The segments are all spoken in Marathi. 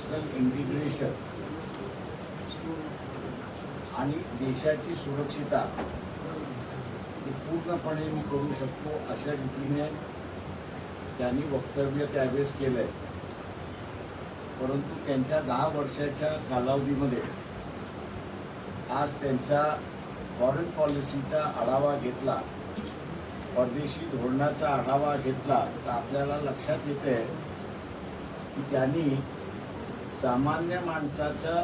नॅशनल इंटिग्रेशन आणि देशाची सुरक्षिता ही पूर्णपणे मी करू शकतो अशा रीतीने त्यांनी वक्तव्य त्यावेळेस केलंय. परंतु त्यांच्या दहा वर्षाच्या कालावधीमध्ये आज त्यांच्या फॉरेन पॉलिसीचा आढावा घेतला परदेशी धोरणाचा आढावा घेतला तर आपल्याला लक्षात येते की त्यांनी सामान्य माणसाच्या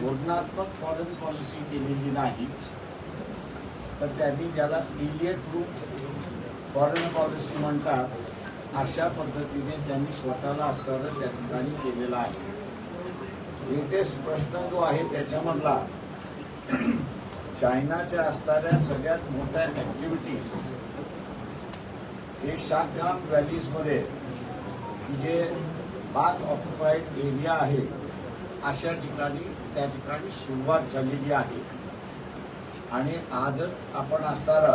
धोरणात्मक फॉरेन पॉलिसी केलेली नाही तर त्यांनी ज्याला इलियट रूप फॉरेन पॉलिसी म्हणतात अशा पद्धतीने त्यांनी स्वतःला असताना त्या ठिकाणी केलेला आहे. लेटेस्ट प्रश्न जो आहे त्याच्यामधला चायनाच्या असणाऱ्या सगळ्यात मोठ्या ऍक्टिव्हिटीज हे शाकगाम व्हॅलीजमध्ये जे पाक ऑक्युपाईड एरिया आहे. अशा ठिकाणी त्या ठिकाणी सुरुवात झालेली आहे. आणि आजच आपण असणारा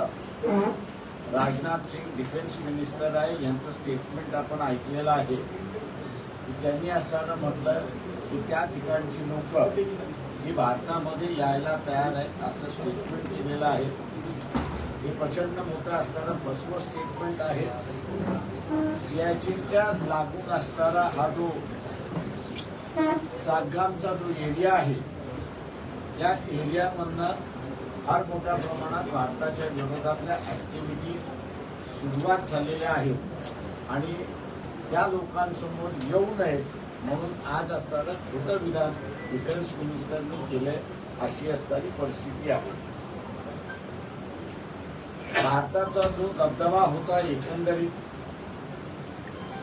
राजनाथ सिंग डिफेन्स मिनिस्टर आहे. यांचं स्टेटमेंट आपण ऐकलेलं आहे. त्यांनी असताना म्हटलं की त्या ठिकाणची लोक ही भारतामध्ये यायला तयार आहेत असं स्टेटमेंट केलेलं आहे. हे प्रचंड मोठं असणारं फसवं स्टेटमेंट आहे. सियाचीनच्या लागून असणारा हा जो सागामचा जो एरिया आहे या एरियामधनं फार मोठ्या प्रमाणात भारताच्या विरोधातल्या ऍक्टिव्हिटीज सुरुवात झालेल्या आहेत. आणि त्या लोकांसमोर येऊ नये म्हणून आज असताना खोटं विधान डिफेन्स मिनिस्टरनी केलंय अशी असणारी परिस्थिती आहे. भारताचा जो दबदबा होता एकंदरीत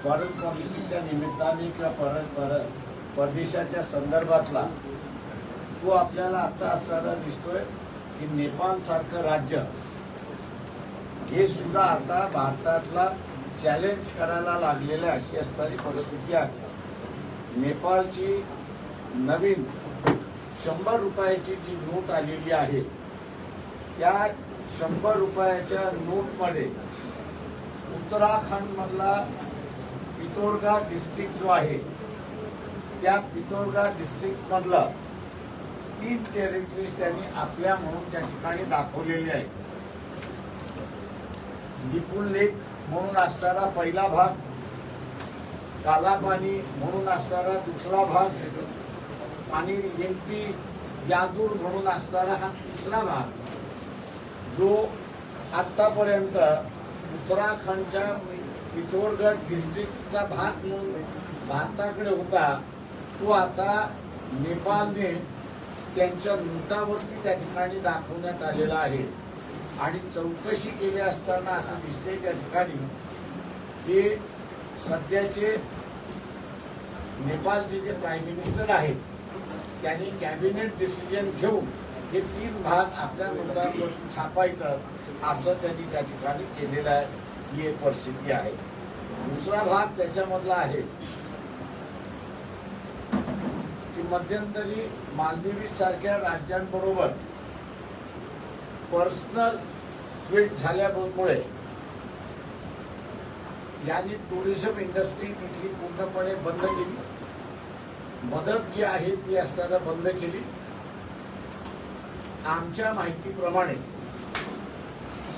फॉरेन पॉलिसीच्या निमित्ताने किंवा पर परदेशाच्या संदर्भातला तो आपल्याला आता असताना दिसतोय की नेपाळसारखं राज्य हे सुद्धा आता भारतातला चॅलेंज करायला लागलेलं अशी असणारी परिस्थिती आहे. नेपाळची नवीन शंभर रुपयाची जी नोट आलेली आहे त्या शंभर रुपयाच्या नोटमध्ये उत्तराखंडमधला पितोरगा डिस्ट्रिक्ट जो आहे त्या पितोरगा डिस्ट्रिक्टमधला तीन टेरिटरीज त्यांनी आपल्या म्हणून त्या ठिकाणी दाखवलेली आहे लिपुल लेक म्हणून असणारा पहिला भाग कालापानी म्हणून असणारा दुसरा भाग आणि एमपी यादूर म्हणून असणारा हा तिसरा भाग. जो आतापर्यंत उत्तराखंडच्या पिथोरगड डिस्ट्रिक्टचा भाग म्हणून भारताकडे होता तो आता नेपाळने त्यांच्या नोटावरती त्या ठिकाणी दाखवण्यात आलेला आहे. आणि चौकशी केली असताना असं दिसते त्या ठिकाणी की सध्याचे नेपाळचे जे प्राईम मिनिस्टर आहेत त्यांनी कॅबिनेट डिसिजन घेऊन हे तीन भाग आपल्या नोटांवरती छापायचं असं त्यांनी त्या ठिकाणी केलेलं आहे. ही एक परिस्थिती आहे. दुसरा भाग त्याच्यामधला आहे की मध्यंतरी मालदिवी सारख्या राज्यांबरोबर पर्सनल ट्विट झाल्यामुळे यांनी टुरिझम इंडस्ट्री तिथली पूर्णपणे बंद केली. मदत जी आहे ती असताना बंद केली. आमच्या माहितीप्रमाणे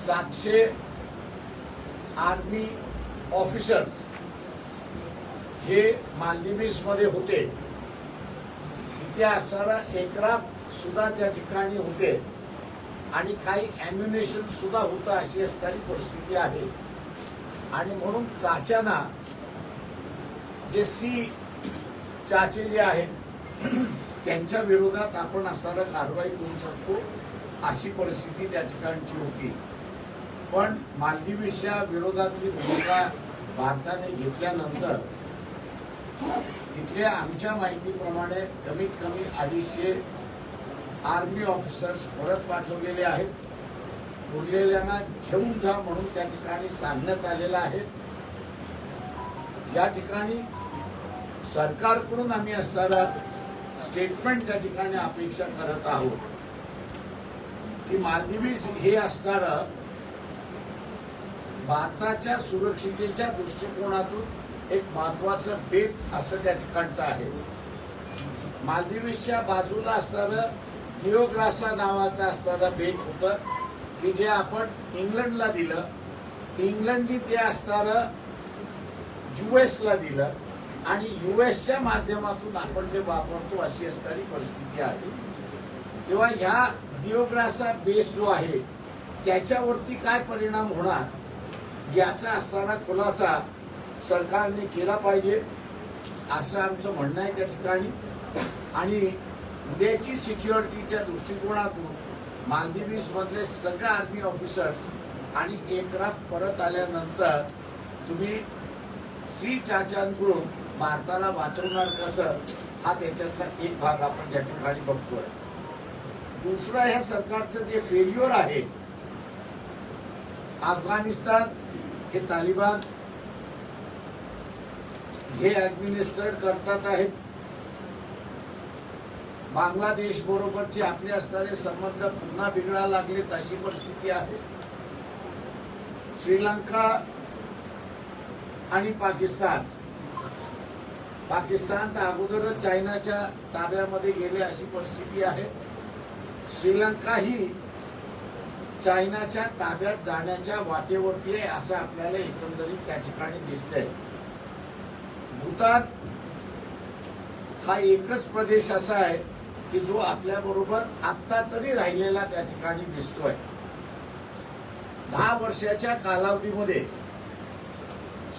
सातशे आर्मी ऑफिसर्स हे मालदिव्समध्ये होते. तिथे असणारा एक्राफ्ट सुद्धा त्या ठिकाणी होते. आणि काही ॲम्युनेशन सुद्धा होतं अशी असणारी परिस्थिती आहे. आणि म्हणून चाच्यांना जे सी चाचे जे आहेत त्यांच्या विरोधात आपण असताना कारवाई करू शकतो अशी परिस्थिती त्या ठिकाणची होती. पण मालदिवीच्या विरोधातली भूमिका भारताने घेतल्यानंतर तिथल्या आमच्या माहितीप्रमाणे कमीत कमी अडीचशे आर्मी ऑफिसर्स परत पाठवलेले आहेत. उरलेल्यांना घेऊन जा म्हणून त्या ठिकाणी सांगण्यात आलेलं आहे. या ठिकाणी सरकारकडून आम्ही असताना स्टेटमेंट त्या ठिकाणी अपेक्षा करत आहोत. की मालदिवीज हे असणारं भारताच्या सुरक्षितेच्या दृष्टिकोनातून एक महत्वाचं बेत असं त्या ठिकाणचं आहे. मालदिव्सच्या बाजूला असणारं थिओग्रासा नावाचं असणारं बेट होतं की जे आपण इंग्लंडला दिलं. इंग्लंडनी ते असणारं यू एसला दिलं. आणि युएसच्या माध्यमातून आपण ते वापरतो अशी असणारी परिस्थिती आहे. तेव्हा ह्या दिओग्रासा बेस जो आहे त्याच्यावरती काय परिणाम होणार याचा असताना खुलासा सरकारने केला पाहिजे असं आमचं म्हणणं आहे त्या ठिकाणी. आणि उद्याची सिक्युरिटीच्या दृष्टिकोनातून मालदिवीसमधले सगळे आर्मी ऑफिसर्स आणि एअरक्राफ्ट परत आल्यानंतर तुम्ही श्री चाचांकडून भारताला वाचवणार कसं हा त्याच्यातला एक भाग आपण या ठिकाणी बघतोय. दुसरा ह्या सरकारचं जे फेल्युअर आहे अफगाणिस्तान हे तालिबान हे ऍडमिनिस्ट्रेट करतात आहेत. बांगलादेश बरोबरचे आपले असणारे संबंध पुन्हा बिघडा लागले तशी परिस्थिती आहे. श्रीलंका आणि पाकिस्तान पाकिस्तान तर अगोदरच चायनाच्या ताब्यामध्ये गेले अशी परिस्थिती आहे. श्रीलंका ही चायनाच्या ताब्यात जाण्याच्या वाटेवरती आहे असं आपल्याला एकंदरीत त्या ठिकाणी दिसतंय. भूतान हा एकच प्रदेश असा आहे की जो आपल्या बरोबर तरी राहिलेला त्या ठिकाणी दिसतोय. दहा वर्षाच्या कालावधीमध्ये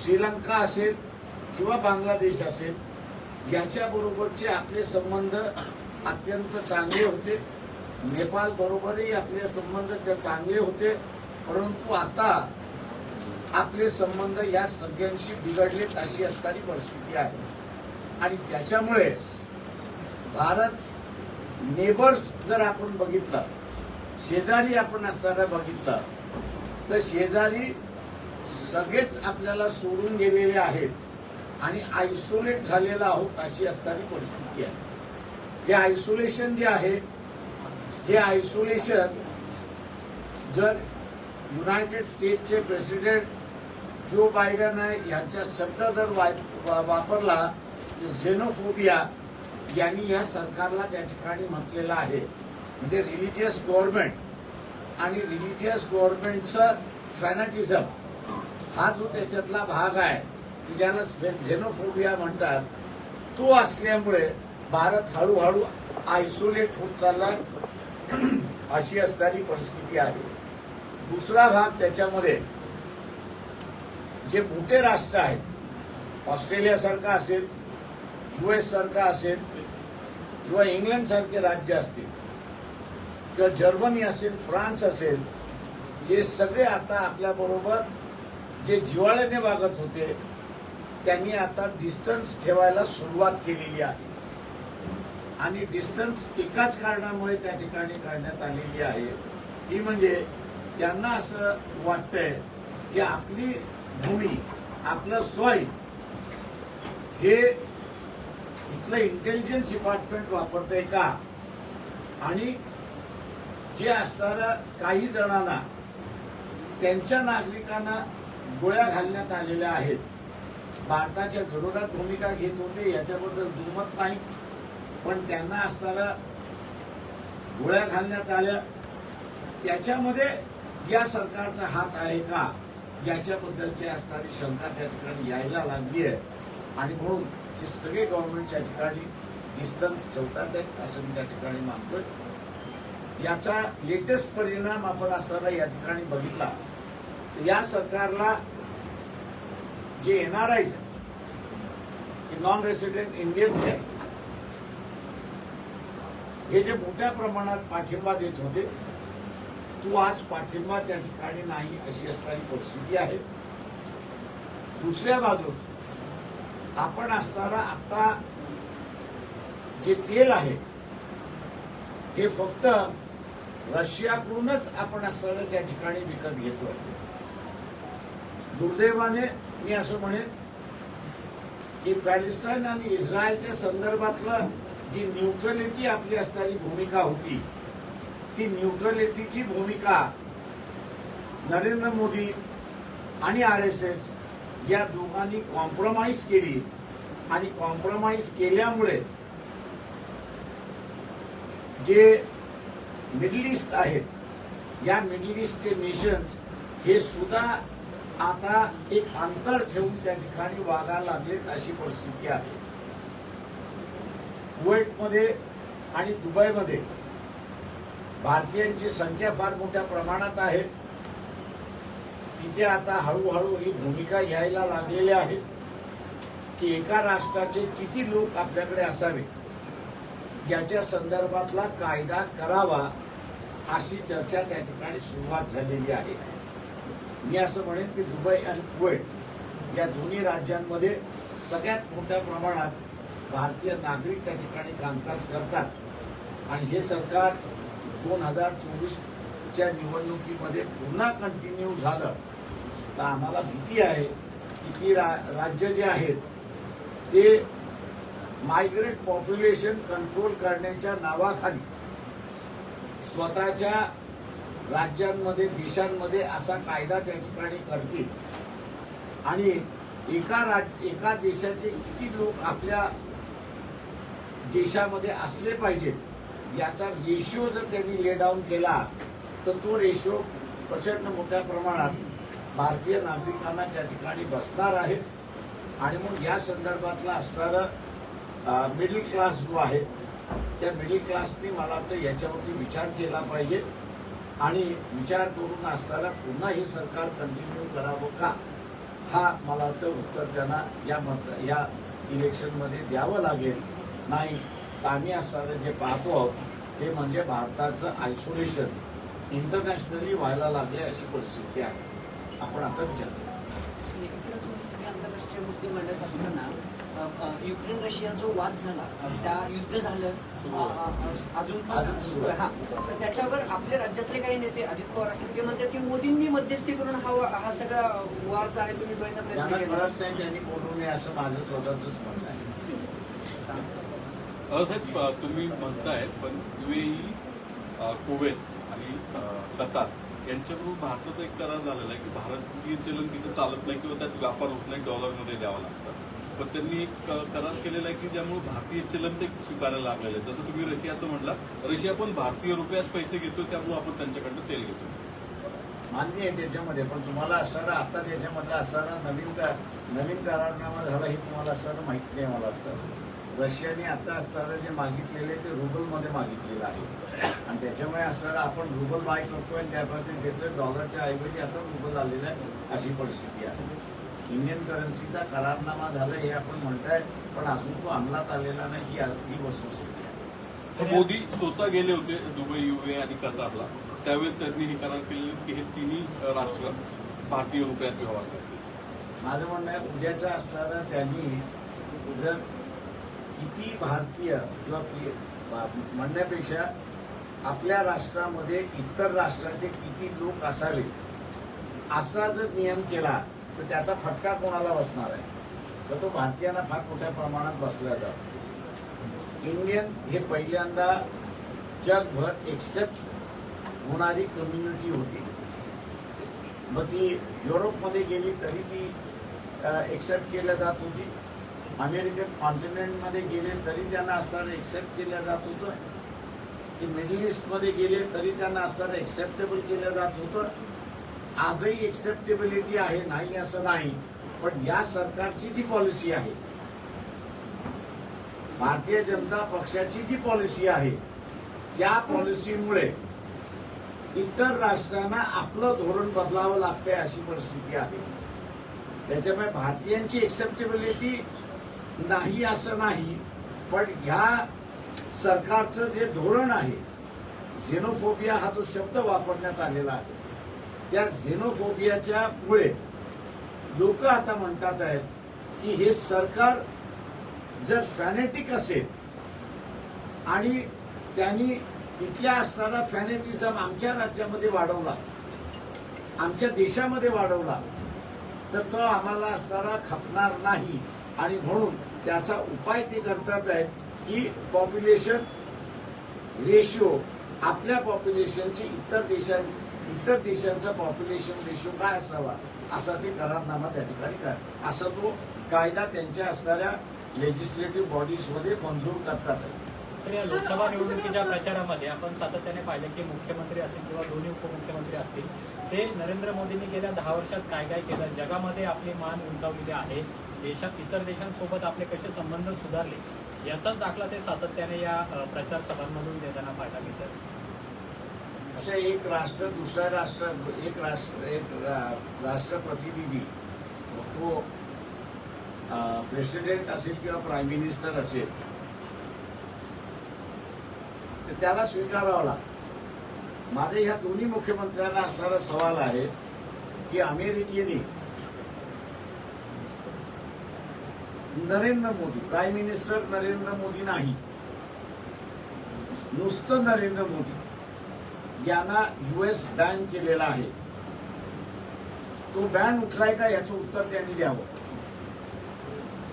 श्रीलंका असेल किंवा बांगलादेश असेल याच्याबरोबरचे आपले संबंध अत्यंत चांगले होते. नेपाळ बरोबरही आपले संबंध त्या चांगले होते. परंतु आता आपले संबंध या सगळ्यांशी बिघडलेत अशी असणारी परिस्थिती आहे. आणि त्याच्यामुळे भारत नेबर्स जर आपण बघितलं शेजारी आपण असताना बघितलं तर शेजारी सगळेच आपल्याला सोडून गेलेले आहेत. आणि आयसोलेट झालेला आहोत अशी असणारी परिस्थिती आहे. हे आयसोलेशन जे आहे हे आयसोलेशन जर युनायटेड स्टेटचे प्रेसिडेंट जो बायडन आहे यांचा शब्द जर वाय- वा- वापरला झेनोफोबिया यांनी या सरकारला त्या ठिकाणी म्हटलेलं आहे. म्हणजे रिलिजियस गव्हर्नमेंट आणि रिलिजियस गव्हर्नमेंटचं फॅनटिझम हा जो त्याच्यातला भाग आहे की ज्याला झेनोफोबिया म्हणतात तो असल्यामुळे भारत हळूहळू आयसोलेट होत चालला. अशी असणारी परिस्थिती आहे. दुसरा भाग त्याच्यामध्ये जे मोठे राष्ट्र आहेत ऑस्ट्रेलियासारखा असेल युएस सारखा असेल किंवा इंग्लंड सारखे राज्य असतील किंवा जर्मनी असेल फ्रान्स असेल हे सगळे आता आपल्या बरोबर जे जिवाळ्याने वागत होते त्यांनी आता डिस्टन्स ठेवायला सुरुवात केलेली आहे. आणि डिस्टन्स एकाच कारणामुळे त्या ठिकाणी काढण्यात आलेली आहे. ती म्हणजे त्यांना असं वाटतंय की आपली भूमी आपलं सॉईल हे इथलं इंटेलिजन्स डिपार्टमेंट वापरतंय का? आणि जे असणाऱ्या काही जणांना त्यांच्या नागरिकांना गोळ्या घालण्यात आलेल्या आहेत. भारताच्या विरोधात भूमिका घेत होते याच्याबद्दल दुमत नाही. पण त्यांना असताना गोळ्या घालण्यात आल्या. त्याच्यामध्ये या सरकारचा हात आहे का? याच्याबद्दलची असणारी शंका त्या ठिकाणी यायला लागली आहे आणि म्हणून हे सगळे गव्हर्नमेंटच्या ठिकाणी डिस्टन्स ठेवतात आहेत असं मी त्या ठिकाणी मानतोय. याचा लेटेस्ट परिणाम आपण असायला या ठिकाणी बघितला. या सरकारला जे एनआरआयज नॉन रेसिडेंट इंडियन्स जे आहेत हे जे मोठ्या प्रमाणात पाठिंबा देत होते तो आज पाठिंबा त्या ठिकाणी नाही अशी असणारी परिस्थिती आहे. दुसऱ्या बाजूस आपण असताना आता जे तेल आहे हे फक्त रशियाकडूनच आपण असताना त्या ठिकाणी विकत घेतोय. दुर्दैवाने मी असं म्हणेन की पॅलेस्टाईन आणि इस्रायलच्या संदर्भातलं जी न्यूट्रलिटी आपली असणारी भूमिका होती ती न्यूट्रलिटीची भूमिका नरेंद्र मोदी आणि आर एस एस या दोघांनी कॉम्प्रोमाइज केली आणि कॉम्प्रोमाइज केल्यामुळे जे मिडल ईस्ट आहेत या मिडल ईस्टचे नेशन्स हे सुद्धा आता एक अंतर ठेवून त्या ठिकाणी वागायला लागलेत अशी परिस्थिती आहे. कुवेटमध्ये आणि दुबईमध्ये भारतीयांची संख्या फार मोठ्या प्रमाणात आहे. तिथे आता हळूहळू ही भूमिका घ्यायला लागलेल्या आहेत की एका राष्ट्राचे किती लोक आपल्याकडे असावे याच्या संदर्भातला कायदा करावा अशी चर्चा त्या ठिकाणी सुरुवात झालेली आहे. मी असं म्हणेन की दुबई आणि कुवेट या दोन्ही राज्यांमध्ये सगळ्यात मोठ्या प्रमाणात भारतीय नागरिक त्या ठिकाणी कामकाज करतात. आणि हे सरकार दोन हजार चोवीसच्या निवडणुकीमध्ये पुन्हा कंटिन्यू झालं. तर आम्हाला भीती आहे की ती रा राज्य जे आहेत ते मायग्रेट पॉप्युलेशन कंट्रोल करण्याच्या नावाखाली स्वतःच्या राज्यांमध्ये देशांमध्ये असा कायदा त्या ठिकाणी करतील. आणि एका राज एका देशाचे किती लोक आपल्या देशामध्ये असले पाहिजेत याचा रेशिओ जर त्यांनी ले डाऊन केला तर तो रेशिओ प्रचंड मोठ्या प्रमाणात भारतीय नागरिकांना त्या ठिकाणी बसणार आहे. आणि मग या संदर्भातला असणारं मिडल क्लास जो आहे त्या मिडल क्लासने मला वाटतं याच्यावरती विचार केला पाहिजे. आणि विचार करून असताना पुन्हा हे सरकार कंटिन्यू करावं का? हा मला वाटतं उत्तर त्यांना या मत या इलेक्शनमध्ये द्यावं लागेल. नाही तर आम्ही असताना जे पाहतो आहोत ते म्हणजे भारताचं आयसोलेशन इंटरनॅशनली व्हायला लागले अशी परिस्थिती आहे. आपण आता विचार करू. आंतरराष्ट्रीय मुद्दे मांडत असताना युक्रेन रशिया जो वाद झाला त्या युद्ध झालं अजून पण. हा. तर त्याच्यावर आपल्या राज्यातले काही नेते अजित पवार असतील ते म्हणतात की मोदींनी मध्यस्थी करून हा हा सगळा वार जो आहे तुम्ही केला. कळत नाही त्यांनी बोलू नये असं माझं स्वतःच म्हणणं आहे. साहेब तुम्ही म्हणताय पण युएई कुवेत आणि कतार यांच्याबरोबर भारताचा एक करार झालेला आहे की भारतीय चलन तिथं चालत नाही किंवा त्यात व्यापार होत नाही डॉलरमध्ये द्यावा लागतं. पण त्यांनी एक करार केलेला आहे की ज्यामुळे भारतीय चलन ते स्वीकारायला लागलेलं आहे जसं तुम्ही रशियाचं म्हटलं रशिया पण भारतीय रुपयात पैसे घेतो त्यामुळे आपण त्यांच्याकडनं तेल घेतो मान्य आहे त्याच्यामध्ये पण तुम्हाला असणारा आता त्याच्यामधला असणारा नवीन का नवीन करारनामा झाला हे तुम्हाला असणारं माहीत नाही मला वाटतं. रशियाने आता असताना जे मागितलेले ते रुबलमध्ये मागितलेलं आहे. आणि त्याच्यामुळे असणारा आपण रुबल बाय करतोय आणि त्याप्रमाणे घेतोय डॉलरच्या ऐवजी आता रुबल आलेलं आहे अशी परिस्थिती आहे. इंडियन करन्सीचा करारनामा झाला हे आपण म्हणताय पण अजून तो अंमलात आलेला नाही ही ही वस्तुस्थिती मोदी स्वतः गेले होते दुबई युए आणि कतारला. त्यावेळेस त्यांनी हे करार केले की हे तिन्ही राष्ट्र भारतीय रुपयात व्यवहार करतील. माझं म्हणणं आहे उद्याचं असताना त्यांनी जर किती भारतीय किंवा म्हणण्यापेक्षा आपल्या राष्ट्रामध्ये इतर राष्ट्राचे किती लोक असावे असा जर नियम केला तर त्याचा फटका कोणाला बसणार आहे? तर तो भारतीयांना फार मोठ्या प्रमाणात बसला जातो. इंडियन हे पहिल्यांदा जगभर एक्सेप्ट होणारी कम्युनिटी होती. मग ती युरोपमध्ये गेली तरी ती एक्सेप्ट केल्या जात होती. अमेरिकन कॉन्टिनेंटमध्ये गेले तरी त्यांना असताना एक्सेप्ट केल्या जात होतं. ते मिडल ईस्टमध्ये गेले तरी त्यांना असताना एक्सेप्टेबल केलं जात होतं. आजही एक्सेप्टेबिलिटी आहे नाही असं नाही. पण या सरकारची जी पॉलिसी आहे भारतीय जनता पक्षाची जी पॉलिसी आहे त्या पॉलिसीमुळे इतर राष्ट्रांना आपलं धोरण बदलावं लागतंय अशी परिस्थिती आहे. त्याच्यामुळे भारतीयांची एक्सेप्टेबिलिटी नाही असं नाही पण ह्या सरकारचं जे धोरण आहे झेनोफोबिया हा जो शब्द वापरण्यात आलेला आहे. त्या झेनोफोबियाच्या मुळे लोक आता म्हणतात आहेत की हे सरकार जर फॅनेटिक असेल आणि त्यांनी तिथल्या असताना फॅनेटिझम आमच्या राज्यामध्ये वाढवला आमच्या देशामध्ये वाढवला तर तो आम्हाला असताना खपणार नाही. आणि म्हणून त्याचा उपाय ते करतात आहेत की पॉप्युलेशन रेशिओ आपल्या पॉप्युलेशनची इतर देशां इतर देशांचा पॉप्युलेशन रेशिओ काय असावा? असा ते करारनामा त्या ठिकाणी कर. असा तो कायदा त्यांच्या असणाऱ्या लेजिस्लेटिव्ह बॉडीजमध्ये मंजूर करतात. सर या लोकसभा निवडणुकीच्या प्रचारामध्ये आपण सातत्याने पाहिलं की मुख्यमंत्री असतील किंवा दोन्ही उपमुख्यमंत्री असतील ते नरेंद्र मोदींनी गेल्या दहा वर्षात काय काय केलं? जगामध्ये आपली मान उंचावलेली आहे. देशात इतर देशांसोबत आपले कसे संबंध सुधारले? याचाच दाखला ते सातत्याने या प्रचार सभांमधून देताना पाहायला मिळतात असं एक राष्ट्र दुसऱ्या राष्ट्र एक राष्ट्र एक राष्ट्र राष्ट्रप्रतिनिधी. तो प्रेसिडेंट असेल किंवा प्राईम मिनिस्टर असेल तर त्याला स्वीकारावं लागतं. माझे ह्या दोन्ही मुख्यमंत्र्यांना असणारा सवाल आहे की अमेरिकेने नरेंद्र मोदी प्राईम मिनिस्टर नरेंद्र मोदी नाही. नुसतं नरेंद्र मोदी. यांना युएस बॅन केलेला आहे. तो बॅन उठलाय का याचं उत्तर त्यांनी द्यावं.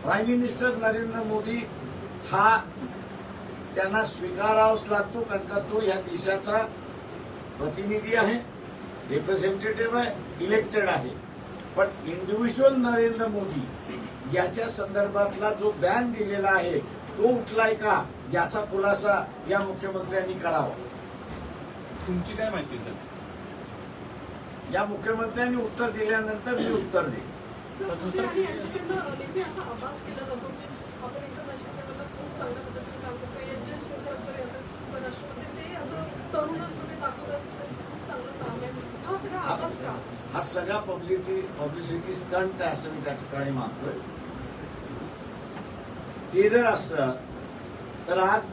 प्राईम मिनिस्टर नरेंद्र मोदी हा त्यांना स्वीकारावाच लागतो कारण का तो या देशाचा प्रतिनिधी आहे रिप्रेझेंटेटिव्ह आहे इलेक्टेड आहे. पण इंडिव्हिज्युअल नरेंद्र मोदी याच्या संदर्भातला जो बॅन दिलेला आहे तो उठलाय का याचा खुलासा या मुख्यमंत्र्यांनी करावा. तुमची काय माहिती सर? या मुख्यमंत्र्यांनी उत्तर दिल्यानंतर मी उत्तर देईन. आहे. हा सगळा आभास का? हा सगळा पब्लिसिटी पब्लिसिटी स्टंट आहे असं मी त्या ठिकाणी मानतोय. ते जर असतं तर आज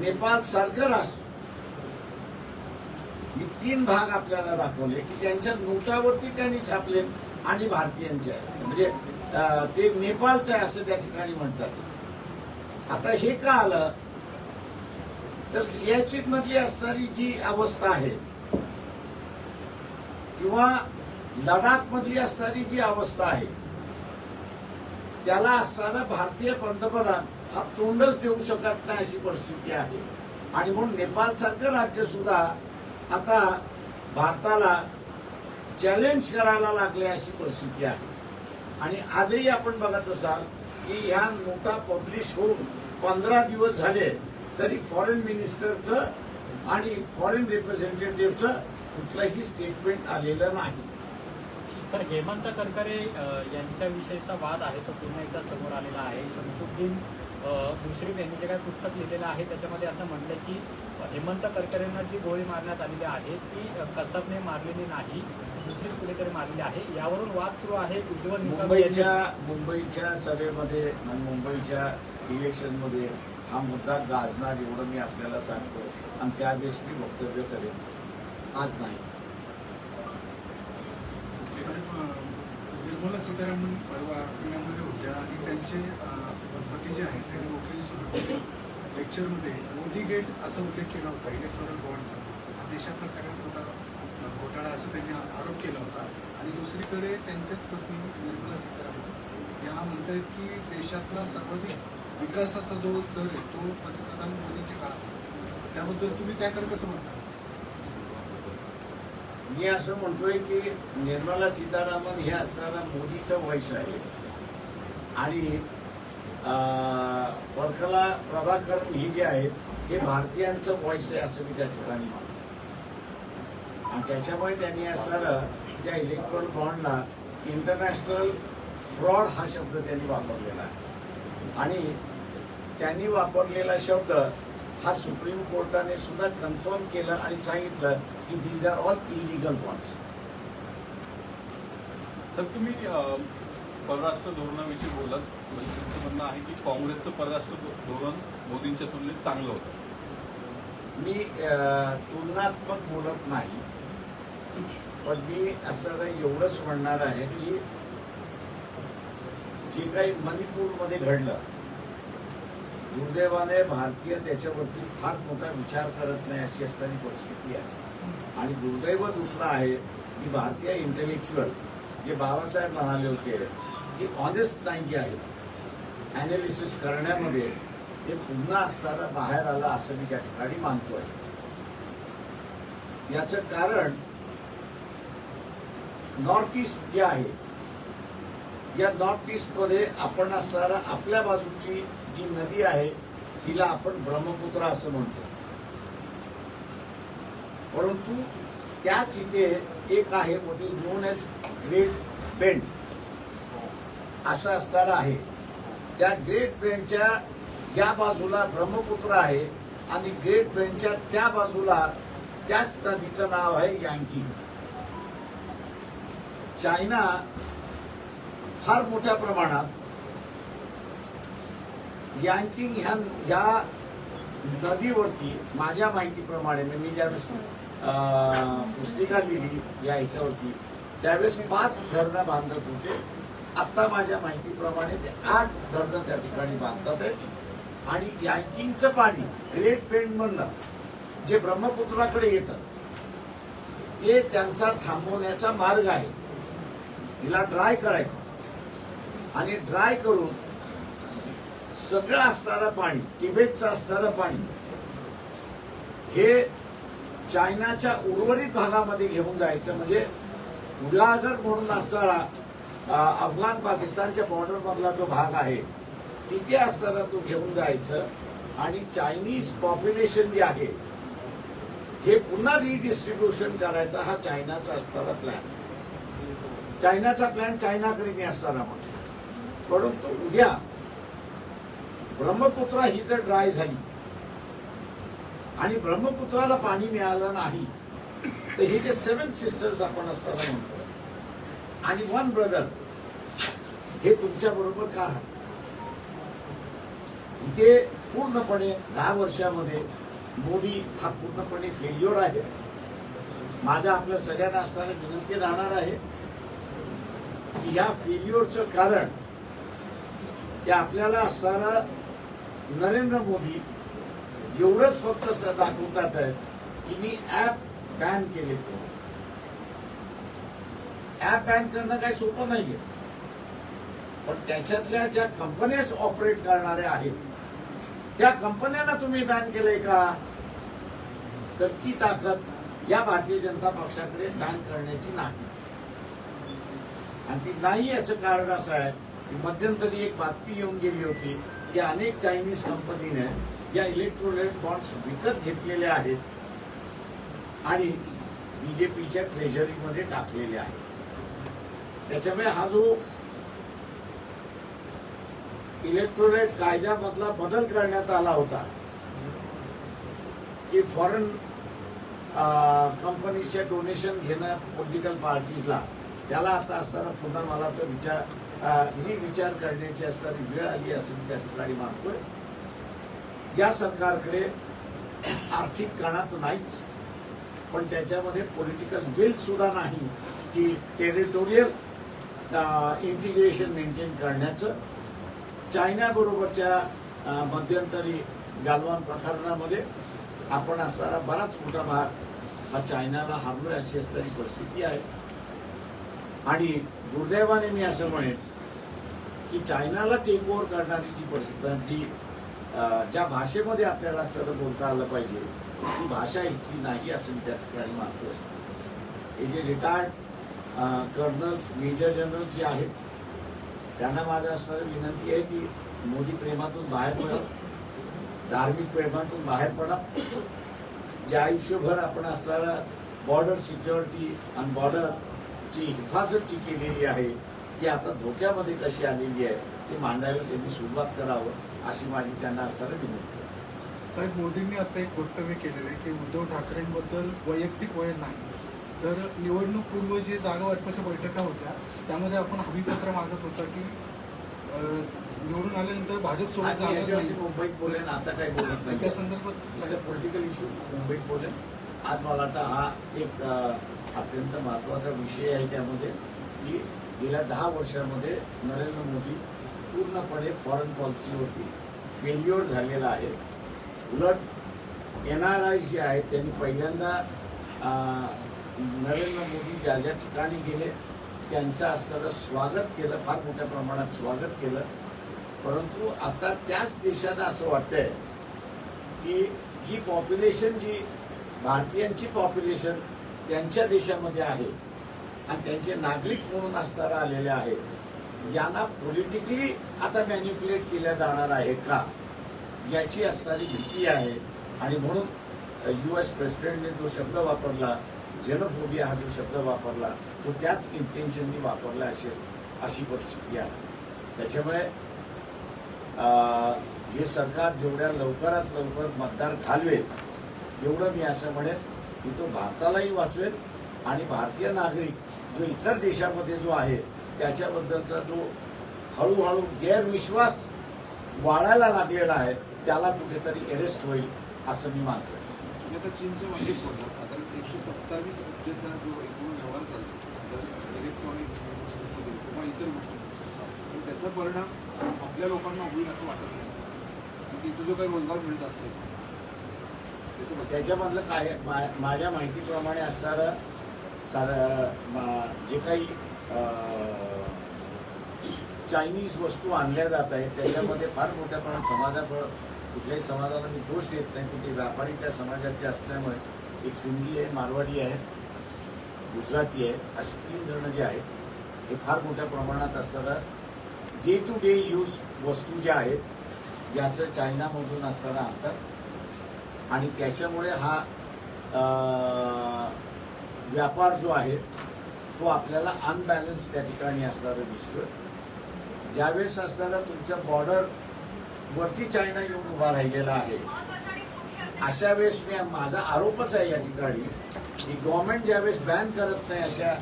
नेपाळ सारखं राष्ट्र मी तीन भाग आपल्याला दाखवले की त्यांच्या नोटावरती त्यांनी छापले आणि भारतीयांचे म्हणजे ते नेपाळचं आहे असं त्या ठिकाणी म्हणतात. आता हे का आलं? तर सियाचिन मधली असणारी जी अवस्था आहे किंवा लडाख मधली असणारी जी अवस्था आहे त्याला असताना भारतीय पंतप्रधान हा तोंडच देऊ शकत नाही अशी परिस्थिती आहे. आणि म्हणून नेपाळ सारखं राज्य सुद्धा आता भारताला चॅलेंज करायला लागले अशी परिस्थिती आहे. आणि आजही आपण बघत असाल की ह्या नोटा पब्लिश होऊन पंधरा दिवस झाले तरी फॉरेन मिनिस्टरचं आणि फॉरेन रिप्रेझेंटेटिव्हचं कुठलंही स्टेटमेंट आलेलं नाही. सर हेमंत करकरे यांच्याविषयीचा वाद आहे तो पुन्हा एकदा समोर आलेला आहे. शमशुद्दीन मुश्रीफ यांनी जे काही पुस्तक लिहिलेलं आहे त्याच्यामध्ये असं म्हटलं की हेमंत करकरेंना जी गोळी मारण्यात आलेली आहे ती कसबने मारलेली नाही दुसरीच कुणीतरी मारलेली आहे. यावरून वाद सुरू आहे. उज्ज्वल मुंबईच्या मुंबईच्या सभेमध्ये आणि मुंबईच्या इलेक्शनमध्ये हा मुद्दा गाजणार एवढं मी आपल्याला सांगतो. आणि त्यावेळेस मी वक्तव्य करेन. आज नाही. निर्मला सीतारामन परवा पुण्यामध्ये होत्या आणि त्यांचे अ, जे आहेत त्यांनी वकील सुरू लेक्चरमध्ये मोदी गेट असा उल्लेख केला होता इलेक्ट्रॉनिक बॉन्डचा हा देशातला सगळ्यात मोठा घोटाळा असं त्यांनी आरोप केला होता. आणि दुसरीकडे त्यांच्याच पत्नी निर्मला सीतारामन या म्हणतात की देशातला सर्वाधिक विकासाचा जो दर आहे तो पंतप्रधान मोदींच्या काळात त्याबद्दल तुम्ही त्याकडे कसं म्हणता? मी असं म्हणतोय की निर्मला सीतारामन हे असणारा मोदीचा वयस आहे. आणि अं, वर्कला ही जे आहेत हे भारतीयांचं वॉइस आहे असं मी त्या ठिकाणी मानतो आणि त्याच्यामुळे त्यांनी असणारं त्या इलेक्ट्रॉन बॉन्डला इंटरनॅशनल फ्रॉड हा शब्द त्यांनी वापरलेला आहे. आणि त्यांनी वापरलेला शब्द हा सुप्रीम कोर्टाने सुद्धा कन्फर्म केलं आणि सांगितलं की these are all illegal bonds sir तुम्ही परराष्ट्र धोरणाविषयी बोलत म्हणजे तुमचं म्हणणं आहे की काँग्रेसचं परराष्ट्र धोरण मोदींच्या तुलनेत चांगलं होतं. मी तुलनात्मक बोलत नाही. पण मी असं एवढंच म्हणणार आहे की जे काही मणिपूरमध्ये घडलं दुर्दैवाने भारतीय त्याच्यावरती फार मोठा विचार करत नाही अशी असणारी परिस्थिती आहे. आणि दुर्दैव दुसरं आहे की भारतीय इंटेलेक्च्युअल जे बाबासाहेब म्हणाले होते की ऑनेस्ट नाही आहेत अनालिसिस करण्यामध्ये ते पुन्हा असताना बाहेर आलं असं मी त्या ठिकाणी मानतो आहे याचं कारण नॉर्थ ईस्ट जे आहे या नॉर्थ ईस्टमध्ये आपण असणारा आपल्या बाजूची जी नदी आहे तिला आपण ब्रह्मपुत्र असं म्हणतो. परंतु त्याच इथे एक आहे what is known as great bend असं असणारं आहे. त्या ग्रेट ब्रेनच्या या बाजूला ब्रह्मपुत्र आहे आणि ग्रेट ब्रेनच्या त्या बाजूला त्याच नदीचं नाव आहे यांकी. चायना फार मोठ्या प्रमाणात यांकिंग ह्या ह्या नदीवरती माझ्या माहितीप्रमाणे म्हणजे मी ज्यावेळेस पुस्तिका लिहिली या ह्याच्यावरती त्यावेळेस पाच धरणं बांधत होते. आता माझ्या माहितीप्रमाणे ते आठ धरणं त्या ठिकाणी बांधतात आहे आणि यांकिंगचं पाणी ग्रेट पेंड मधनं जे ब्रह्मपुत्राकडे येतं ते त्यांचा थांबवण्याचा मार्ग आहे. तिला ड्राय करायचं. आणि ड्राय करून सगळं असणारं पाणी तिबेटचं असणारं पाणी हे चायनाच्या उर्वरित भागामध्ये घेऊन जायचं. म्हणजे उजागर म्हणून असणारा अफगाण पाकिस्तानच्या बॉर्डरमधला जो भाग आहे तिथे असताना तो घेऊन जायचं आणि चायनीज पॉप्युलेशन जे आहे हे पुन्हा रिडिस्ट्रीब्युशन करायचा हा चायनाचा असणारा प्लॅन चायनाचा प्लॅन चायनाकडे मी असताना म्हणतो परंतु उद्या ब्रह्मपुत्रा ही जर ड्राय झाली आणि ब्रह्मपुत्राला पाणी मिळालं नाही तर हे जे सेवन सिस्टर्स आपण असताना म्हणतो आणि वन ब्रदर. हे तुमच्या बरोबर का राहत इथे पूर्णपणे दहा वर्षामध्ये मोदी हा पूर्णपणे फेल्युअर आहे. माझा आपल्या सगळ्यांना असताना विनंती राहणार आहे की या फेल्युअरचं कारण ते आपल्याला असणारा नरेंद्र मोदी एवढंच फक्त दाखवतात आहे की मी ॲप बॅन केले. ऍप बॅन करणं काही सोपं नाहीये. पण त्याच्यातल्या ज्या कंपन्याच ऑपरेट करणाऱ्या आहेत त्या कंपन्यांना तुम्ही बॅन केलंय का? तर ती ताकद या भारतीय जनता पक्षाकडे बॅन करण्याची नाही. आणि ती नाही याचं कारण असं आहे की मध्यंतरी एक बातमी येऊन गेली होती की अनेक चायनीज कंपनीने या इलेक्ट्रॉनिक बॉन्ड्स विकत घेतलेले आहेत आणि बीजेपीच्या ट्रेझरीमध्ये टाकलेले आहेत. त्याच्यामुळे हा जो इलेक्ट्रोलाइट कायद्यामधला बदल करण्यात आला होता की फॉरेन कंपनीचे डोनेशन घेणं पॉलिटिकल पार्टीजला त्याला आता असताना पुन्हा मला तो विचार विचार करण्याची असताना वेळ आली असं मी त्या ठिकाणी मानतोय. या सरकारकडे आर्थिक कणात नाहीच पण त्याच्यामध्ये पॉलिटिकल विल सुद्धा नाही की टेरिटोरियल इंटिग्रेशन मेंटेन करण्याचं चायनाबरोबरच्या मध्यंतरी गालवान प्रकरणामध्ये आपण असणारा बराच मोठा भाग हा चायनाला हारलोय अशी असणारी परिस्थिती आहे. आणि दुर्दैवाने मी असं म्हणेन की चायनाला टेक ओव्हर करणारी जी परिस्थिती जी ज्या भाषेमध्ये आपल्याला सर बोलता आलं पाहिजे ती भाषा इथली नाही असं मी त्या ठिकाणी मानतो हे जे रिटायर्ड कर्नल्स मेजर जनरल्स जे आहेत त्यांना माझं असणारी विनंती आहे की मोदी प्रेमातून बाहेर पडा धार्मिक प्रेमातून बाहेर पडा. जे आयुष्यभर आपण असणारा बॉर्डर सिक्युरिटी आणि बॉर्डरची हिफाजत जी केलेली आहे ती आता धोक्यामध्ये कशी आलेली आहे ते मांडायला त्यांनी सुरुवात करावं अशी माझी त्यांना असणारी विनंती आहे. साहेब मोदींनी आता एक वक्तव्य केलेलं आहे की उद्धव ठाकरेंबद्दल वैयक्तिक वय नाही. तर निवडणूक पूर्व जी जागा वाटपाच्या बैठका होत्या त्यामध्ये आपण हमीपत्र मागत होता की निवडून आल्यानंतर भाजप सोबत जाणार नाही. मुंबईत बोलेन आता काय बोलत नाही. त्या संदर्भात पॉलिटिकल इश्यू मुंबईत बोलेन आज मला वाटतं हा एक अत्यंत महत्त्वाचा विषय आहे त्यामध्ये की गेल्या दहा वर्षामध्ये नरेंद्र मोदी पूर्णपणे फॉरेन पॉलिसीवरती फेल्युअर झालेला आहे. उलट एन आर आय जे आहेत त्यांनी पहिल्यांदा नरेंद्र मोदी ज्या ज्या ठिकाणी गेले त्यांचं असताना स्वागत केलं फार मोठ्या प्रमाणात स्वागत केलं. परंतु आता त्याच देशांना असं वाटतंय की ही पॉप्युलेशन जी भारतीयांची पॉप्युलेशन त्यांच्या देशामध्ये आहे आणि त्यांचे नागरिक म्हणून असताना आलेले आहेत यांना पॉलिटिकली आता मॅन्युप्युलेट केल्या जाणार आहे का? याची असणारी भीती आहे. आणि म्हणून यू एस प्रेसिडेंटने जो शब्द वापरला झेनोफोबिया हा जो शब्द वापरला तो त्याच इंटेन्शननी वापरला अशी अशी परिस्थिती आहे. त्याच्यामुळे हे सरकार जेवढ्या लवकरात लवकर मतदार घालवेल एवढं मी असं म्हणेन की तो भारतालाही वाचवेल आणि भारतीय नागरिक जो इतर देशामध्ये जो आहे त्याच्याबद्दलचा जो हळूहळू गैरविश्वास वाढायला लागलेला आहे त्याला कुठेतरी अरेस्ट होईल असं मी मानतो तुम्ही आता चीनच्या मागे बोलला साधारण एकशे सत्तावीस अब्जाचा जो एकूण व्यवहार चालतो इलेक्ट्रॉनिक वस्तूंमध्ये किंवा इतर गोष्टी तर त्याचा परिणाम आपल्या लोकांना होईल असं वाटत नाही. कारण इथं जो काही रोजगार मिळत असेल त्याच्यामधलं काय मा- माझ्या माहितीप्रमाणे असणारं सारा मा- जे काही अं, चायनीज वस्तू आणल्या जात आहेत त्याच्यामध्ये फार मोठ्या प्रमाणात समाजा कुठल्याही समाजाला मी दोष देत नाही की ते व्यापारी त्या समाजाचे असल्यामुळे एक सिंधी आहे मारवाडी आहे गुजराती आहे असे तीन जणं जे आहेत हे फार मोठ्या प्रमाणात असताना डे टू डे यूज वस्तू ज्या आहेत याचं चायनामधून असताना आणतात आणि त्याच्यामुळे हा व्यापार जो आहे तो आपल्याला अनबॅलन्स त्या ठिकाणी असणारा दिसतोय. ज्यावेळेस असताना तुमच्या बॉर्डर वरती चायना येऊन उभा राहिलेला आहे. अशा वेळेस मी माझा आरोपच आहे या ठिकाणी. की गव्हर्नमेंट ज्यावेळेस बॅन करत नाही अशा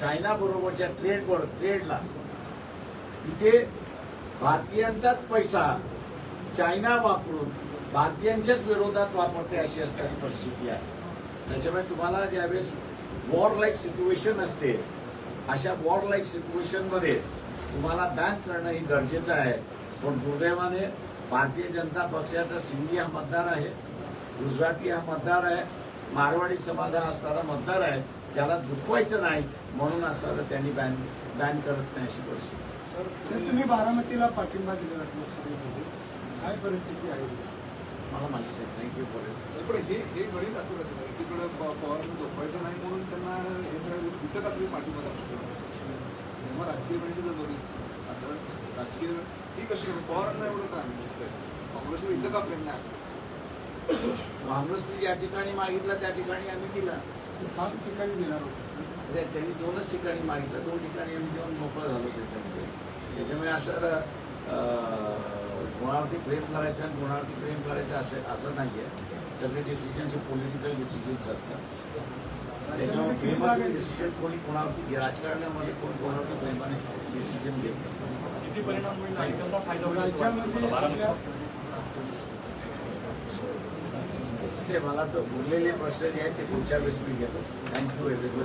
चायना बरोबरच्या ट्रेडवर ट्रेडला तिथे भारतीयांचाच पैसा चायना वापरून भारतीयांच्याच विरोधात वापरते अशी असणारी परिस्थिती आहे. त्याच्यामुळे तुम्हाला ज्यावेळेस वॉर लाईक सिच्युएशन असते अशा वॉर लाईक सिच्युएशनमध्ये तुम्हाला बॅन करणं ही गरजेचं आहे. पण दुर्दैवाने भारतीय जनता पक्षाचा सिंधी हा मतदार आहे गुजराती हा मतदार आहे मारवाडी समाज हा असणारा मतदार आहे त्याला दुखवायचं नाही म्हणून असणारं त्यांनी बॅन बॅन करत नाही अशी परिस्थिती. सर सर तुम्ही बारामतीला पाठिंबा दिला जातो लोकसभेमध्ये. काय परिस्थिती आहे? मला माहिती आहे थँक्यू फॉर इट पण हे हे गणित असं कसं काय एकीकडे प- पवारांना झोपायचं नाही म्हणून त्यांना हे सगळं इथं का तुम्ही पाठिंबा दाखवू शकता? जेव्हा राजकीय जर बघितलं साधारण राजकीय ही कशी काय? पवारांना एवढं का दिसतंय काँग्रेसवर इथं का प्रेम नाही? काँग्रेस या ठिकाणी मागितलं त्या ठिकाणी आम्ही दिला सात ठिकाणी देणार होते सर. त्यांनी दोनच ठिकाणी मागितलं. दोन ठिकाणी आम्ही देऊन मोकळं झालो त्याच्यामध्ये त्याच्यामुळे असं कोणावरती प्रेम करायचं आणि कोणावरती प्रेम करायचं असं असं नाही आहे सगळे डिसिजन्स हे पॉलिटिकल डिसिजन्स असतात. त्याच्यामुळे डिसिजन कोणी कोणावरती राजकारणामध्ये कोण प्रेमाने डिसिजन घेत किती परिणाम होईल आणि कसा फायदा होईल राज्यामध्ये ते मला तर उरलेले प्रश्न जे आहेत ते पुढच्या वेळेस मी घेतो. Thank you everybody